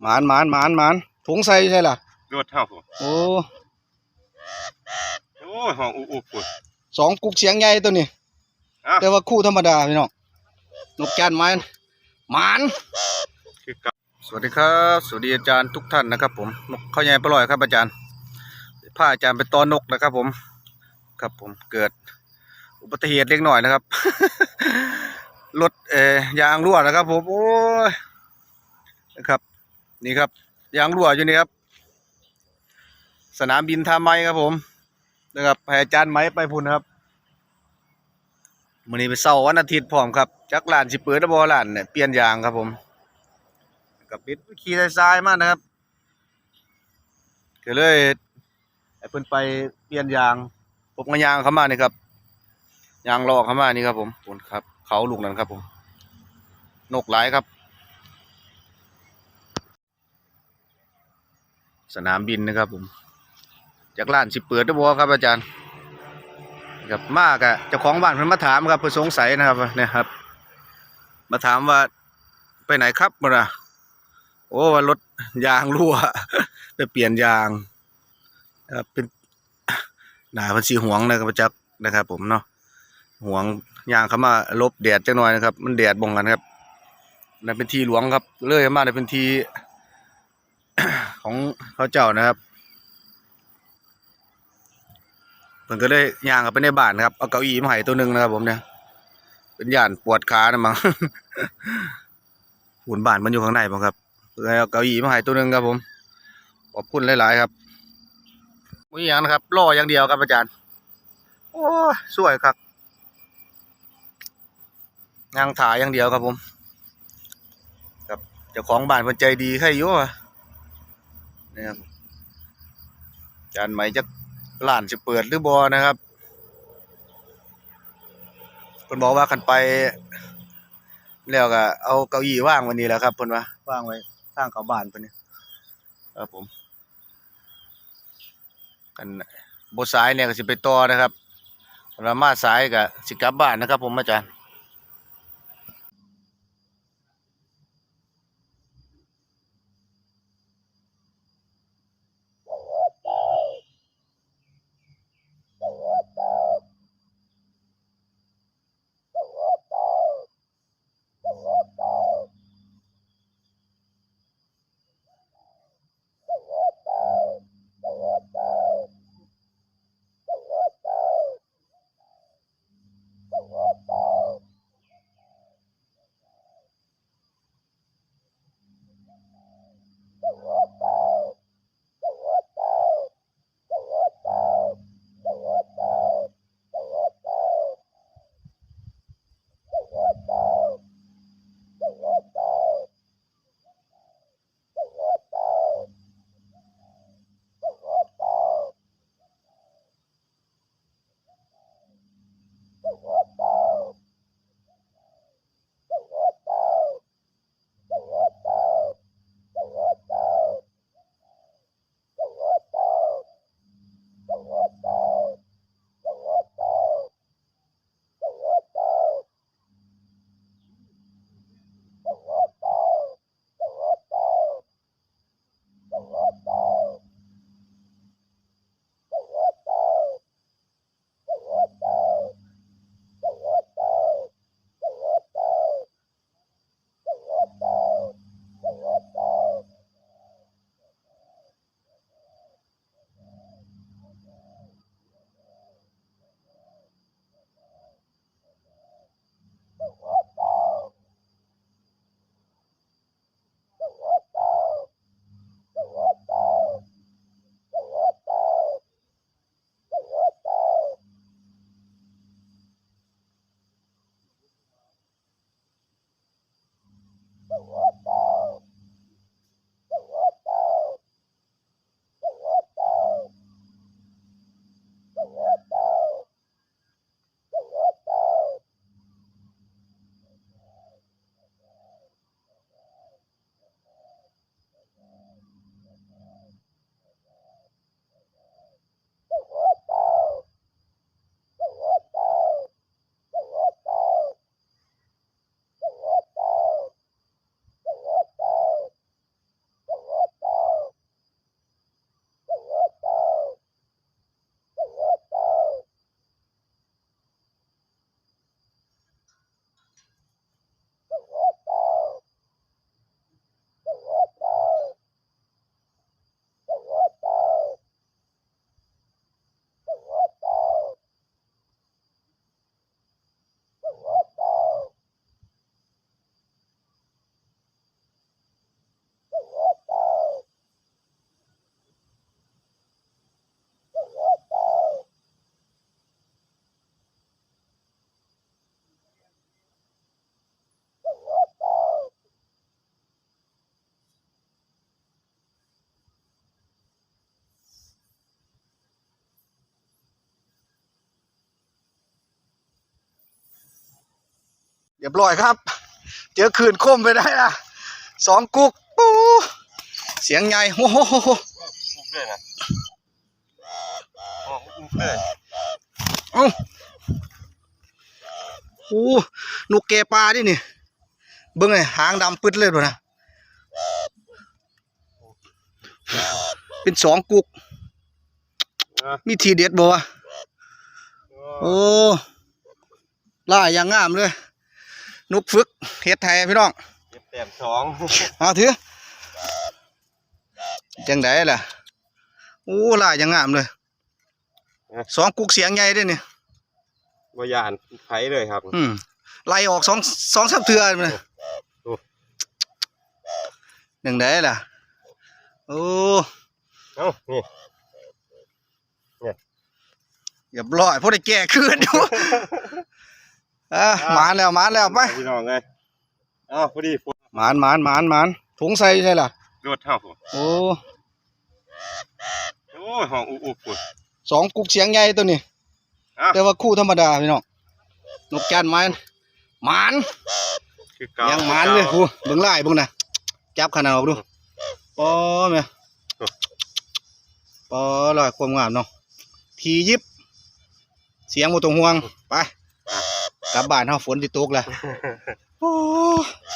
หมานหมานหมานหมานถุงใส่ใช่ล่ะรวดเท่าผมโอ้โอ้ยห้องอุอุปุ่นสองกุกเสียงใหญ่ตัวนี้อ้าวแต่ว่าคู่ธรรมดาพี่น้องนกแก้นไม้หมานคือกับสวัสดีครับ สวัสดีอาจารย์ทุกท่านนะครับ ผมนกเข้าใหญ่ปลอยครับอาจารย์พาอาจารย์ไปตอนนกนะครับ ผม ครับผมเกิดอุบัติเหตุเล็กหน่อยนะครับ รถเอ่อยางรั่วนะครับ ผมโอ้ยนะครับ นี่ครับยางรั่วอยู่นี่ครับ สนามบินท่าไม้ครับผมนะครับให้อาจารย์ไม้ไปพุ่นครับมื้อนี้ไปเสาร์วันอาทิตย์พร้อมครับจักร้านสิเปิดแล้วบ่ร้านเนี่ยเปลี่ยนยางครับผมกับปิดขี่ทรายๆมากนะครับก็เลยให้เพิ่นไปเปลี่ยนยางผมก็ยางเข้ามานี่ครับยางลอกเข้ามานี่ครับผมผลครับ เขาลูกนั้นครับผมนกหลายครับ สนามบินนะครับ ผมจากร้านสิเปิดได้บ่ครับ อาจารย์ครับมากอะเจ้าของบ้านเพิ่นมาถามครับเพิ่นสงสัยนะครับเนี่ยครับ มาถามว่าไปไหนครับบ่ล่ะโอ้ว่ารถยางรั่วไปเปลี่ยนยางครับเป็นหนาพันสีห่วงนะครับจักนะครับ ผมเนาะห่วงยางเขามาลบแดดจังหน่อยนะครับ มันแดดบ่งกันครับนั่นเป็นทีหลวงครับเลื่อยมาในเป็นที ของเขาเจ้านะครับเพิ่นก็ได้ย่างเข้าไปในบ้านนะครับ เอาเก้าอี้มาให้ตัวหนึ่งนะครับ ผมเนี่ยเป็นย่านปวดขานะมั้งหุ่นบ้านมันอยู่ข้างในผมครับแล้วเก้าอี้มาให้ตัวหนึ่งครับ ผมขอบคุณหลายๆครับมือย่างนะครับล่ออย่างเดียวครับอาจารย์ โอ้สวยครับยางถ่ายอย่างเดียวครับผม ครับเจ้าของบ้านเพิ่นใจดีให้อยู่อะ นี่ครับอาจารย์ไหมจะร้านจะเปิดหรือบ่นะครับเพิ่นบอกว่าคันไปแล้วก็เอาเก้าอี้ว่างวันนี้แหละครับเพิ่นว่าว่างไว้ทางเข้าบ้านเพิ่นนี่ครับผมกันบสายเนี่ยก็สิไปต่อนะครับคันว่ามาสายก็สิกลับบ้านนะครับ ผมอาจารย์ เรียบร้อยครับ เจอคืนคมไปได้ละสองกุกปู๊เสียงใหญ่โอ้โหอุบเลยนะห้องอุบเลยเอ้าโอ้นกแกปลาดินี่เบิ่งไงหางดำปึ๊ดเลยดูนะเป็นสองกุกอะมีทีเด็ดบ่วะโอ้ล่าอย่างงามเลย นกฝึกเฮ็ดไทยพี่น้องเก็บแต้มสองเอาถือจังไดล่ะโอ้ล่าอย่างงามเลยสองกุกเสียงใหญ่เด้วยนี่บ่ยานไผเลยครับ อืมไล่ออกสองสองสามเทือเลยโอ้จังไดล่ะโอ้เอ้านี่เรียบร้อยพอได้แก่คืนอ ยู่อะหมานแล้วหมานแล้วไปพี่น้องไงอ้าวพอดีฝนหมานหมานหมานหมานถุงใส่ใช่ล่ะรถเท่าผมโอ้โอ้ยห้องอุบอุบฝนสองกุกเสียงใหญ่ตัวนี้อ้าวแต่ว่าคู่ธรรมดาพี่น้องนกแก้นไม้หมานคือเก่ายัยังหมานเลยโอ้เบิ่งไล่เบิ่งน่ะจับขนาดออกดูปอแม่ปอลอยความงามเนาะทียิบ เสียงบ่ต้องห่วงไป กลับบ้านเฮาฝนสิตกแล้วโอ้อะฝาก